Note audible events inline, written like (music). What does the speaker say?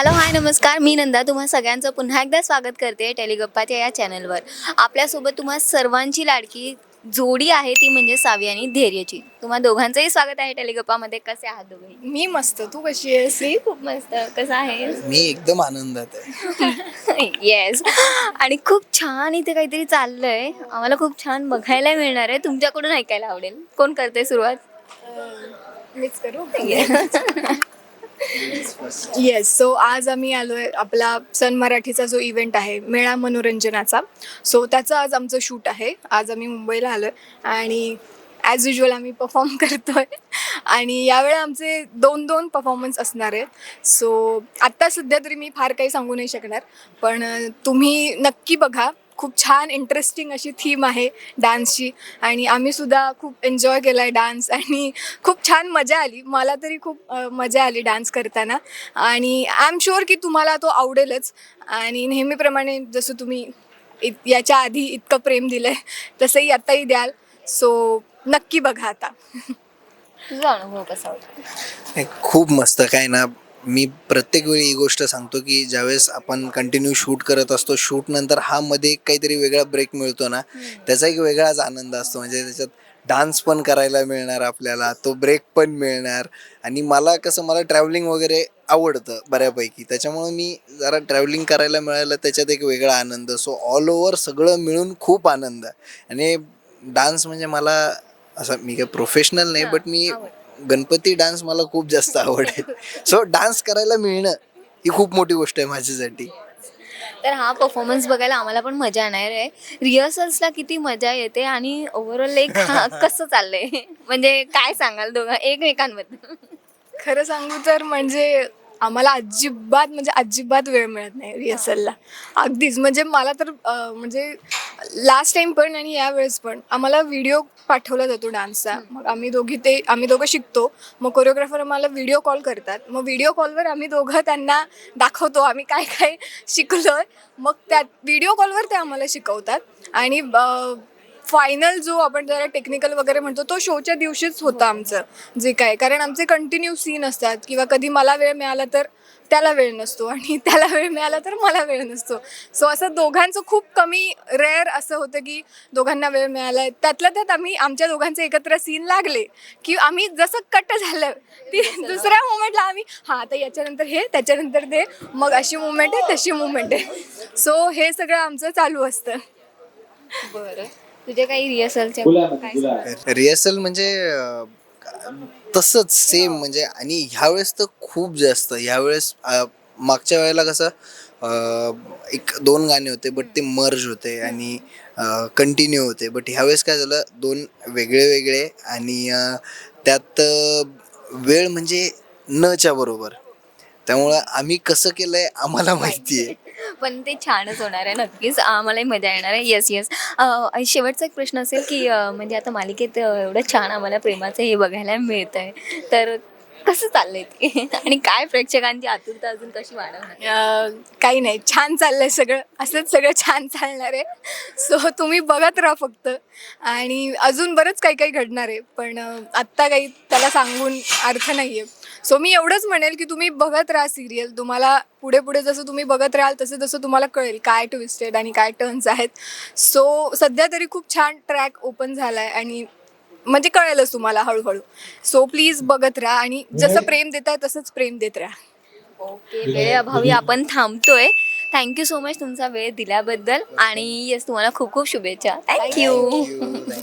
Hello hi नमस्कार. मी नंदा. तुम्हा सगळ्यांचं पुन्हा एकदा स्वागत करते टेलिगप्पाच्या या चॅनलवर. आपल्यासोबत तुम्हा सर्वांची लाडकी जोडी आहे ती म्हणजे सावी आणि धैर्यची. तुम्हा दोघांचंही स्वागत आहे टेलिगप्पामध्ये. कसे आहात दोघे? मी मस्त. तू कशी आहेस? मी खूप मस्त. कसं आहे मी एकदम आनंदात आहे. (laughs) येस आणि खूप छान इथे काहीतरी चाललंय. आम्हाला खूप छान बघायला मिळणार आहे. तुमच्याकडून ऐकायला आवडेल. कोण करते सुरुवात? मीच करू? (laughs) येस सो आज आम्ही आलो आहे आपला सन मराठीचा जो इव्हेंट आहे मेळा मनोरंजनाचा. सो त्याचं आज आमचं शूट आहे. आज आम्ही मुंबईला आलोय आणि ॲज युजल आम्ही परफॉर्म (laughs) करतोय. आणि यावेळी आमचे दोन दोन परफॉर्मन्स असणार आहेत. सो आत्ता सध्या तरी मी फार काही सांगू नाही शकणार. पण तुम्ही नक्की बघा. खूप छान इंटरेस्टिंग अशी थीम आहे डान्सची आणि आम्ही सुद्धा खूप एन्जॉय केला आहे डान्स आणि खूप छान मजा आली. मला तरी खूप मजा आली डान्स करताना. आणि आय एम शुअर की तुम्हाला तो आवडेलच. आणि नेहमीप्रमाणे जसं तुम्ही इत याच्या आधी इतकं प्रेम दिलं आहे तसंही आत्ताही द्याल. सो नक्की बघा आता. (laughs) तुझा अनुभव कसा होता? खूप मस्त. काय ना मी प्रत्येक वेळी ही गोष्ट सांगतो की ज्यावेळेस आपण कंटिन्यू शूट करत असतो शूट नंतर हा मध्ये एक काहीतरी वेगळा ब्रेक मिळतो ना त्याचा एक वेगळाच आनंद असतो. म्हणजे त्याच्यात डान्स पण करायला मिळणार आपल्याला तो ब्रेक पण मिळणार. आणि मला कसं मला ट्रॅव्हलिंग वगैरे आवडतं बऱ्यापैकी. त्याच्यामुळे मी जरा ट्रॅव्हलिंग करायला मिळालं त्याच्यात एक वेगळा आनंद. सो ऑल ओव्हर सगळं मिळून खूप आनंद. आणि डान्स म्हणजे मला असं मी काही प्रोफेशनल नाही बट मी गणपती डान्स मला खूप जास्त आवडेल सो डान्स करायला मिळणं ही खूप मोठी गोष्ट आहे माझ्यासाठी. तर हा परफॉर्मन्स बघायला आम्हाला पण मजा येणार आहे. रिहर्सल्सला किती मजा येते आणि ओव्हरऑल एक हा (laughs) कसं चाललंय? म्हणजे काय सांगाल दोघं एकमेकांबद्दल? खरं सांगू तर म्हणजे आम्हाला अजिबात म्हणजे अजिबात वेळ मिळत नाही रिहर्सलला अगदीच. म्हणजे मला तर अं, म्हणजे लास्ट टाइम पण आणि यावेळेस पण आम्हाला व्हिडिओ पाठवला जातो डान्सचा मग आम्ही दोघी ते आम्ही दोघं शिकतो. मग कोरिओग्राफर आम्हाला व्हिडिओ कॉल करतात. मग व्हिडिओ कॉलवर आम्ही दोघं त्यांना दाखवतो आम्ही काय काय शिकलोय. मग त्या व्हिडिओ कॉलवर ते आम्हाला शिकवतात. आणि फायनल जो आपण जरा टेक्निकल वगैरे म्हणतो तो शोच्या दिवशीच होतं आमचं जे काय. कारण आमचे कंटिन्यू सीन असतात. किंवा कधी मला वेळ मिळाला तर त्याला वेळ नसतो आणि (laughs) त्याला वेळ मिळाला तर मला वेळ नसतो. सो असं दोघांचं खूप कमी रेअर असं होतं की दोघांना वेळ मिळाला. आहे त्यातल्या त्यात आम्ही आमच्या दोघांचे एकत्र सीन लागले की आम्ही जसं कट झालं ती दुसऱ्या मुवमेंटला आम्ही हां आता याच्यानंतर हे त्याच्यानंतर ते मग अशी मुवमेंट आहे तशी मुवमेंट आहे. सो हे सगळं आमचं चालू असतं. बरं. तुझे काही रिहर्सलचे काय? रिहर्सल म्हणजे अं, तसंच सेम म्हणजे आणि ह्यावेळेस तर खूप जास्त. ह्यावेळेस अं, मागच्या वेळेला कसं अं, एक दोन गाणे होते बट ते मर्ज होते आणि कंटिन्यू होते. बट ह्यावेळेस काय झालं दोन वेगळे वेगळे आणि अं, त्यात अं, वेळ म्हणजे नच्या बरोबर. त्यामुळं आम्ही कसं केलंय आम्हाला माहिती आहे. पण ते छानच होणार आहे. नक्कीच आम्हालाही मजा येणार आहे. येस येस शेवटचा एक प्रश्न असेल की अं, म्हणजे आता मालिकेत एवढं छान आम्हाला प्रेमाचं हे बघायला मिळत आहे तर कसं चाललंय ते? आणि काय प्रेक्षकांची आतुरता अजून कशी वाढवणार? अं, काही नाही छान चाललंय सगळं. असंच सगळं छान चालणार आहे. सो तुम्ही बघत राहा फक्त. आणि अजून बरंच काही काही घडणार आहे. पण अं, आत्ता काही त्याला सांगून अर्थ नाही आहे सो मी एवढंच म्हणेल की तुम्ही बघत राहा सिरियल तुम्हाला पुढे पुढे जसं तुम्ही बघत राहाल तसं तसं तुम्हाला कळेल काय ट्विस्टेड आणि काय टर्न्स आहेत. सो सध्या तरी खूप छान ट्रॅक ओपन झाला आहे आणि म्हणजे कळेलच तुम्हाला हळूहळू. सो प्लीज बघत राहा आणि जसं प्रेम देत आहे तसंच प्रेम देत राहा. ओके वेळेअभावी आपण थांबतोय. थँक्यू सो मच तुमचा वेळ दिल्याबद्दल आणि येस तुम्हाला खूप खूप शुभेच्छा. Thank you Thank you.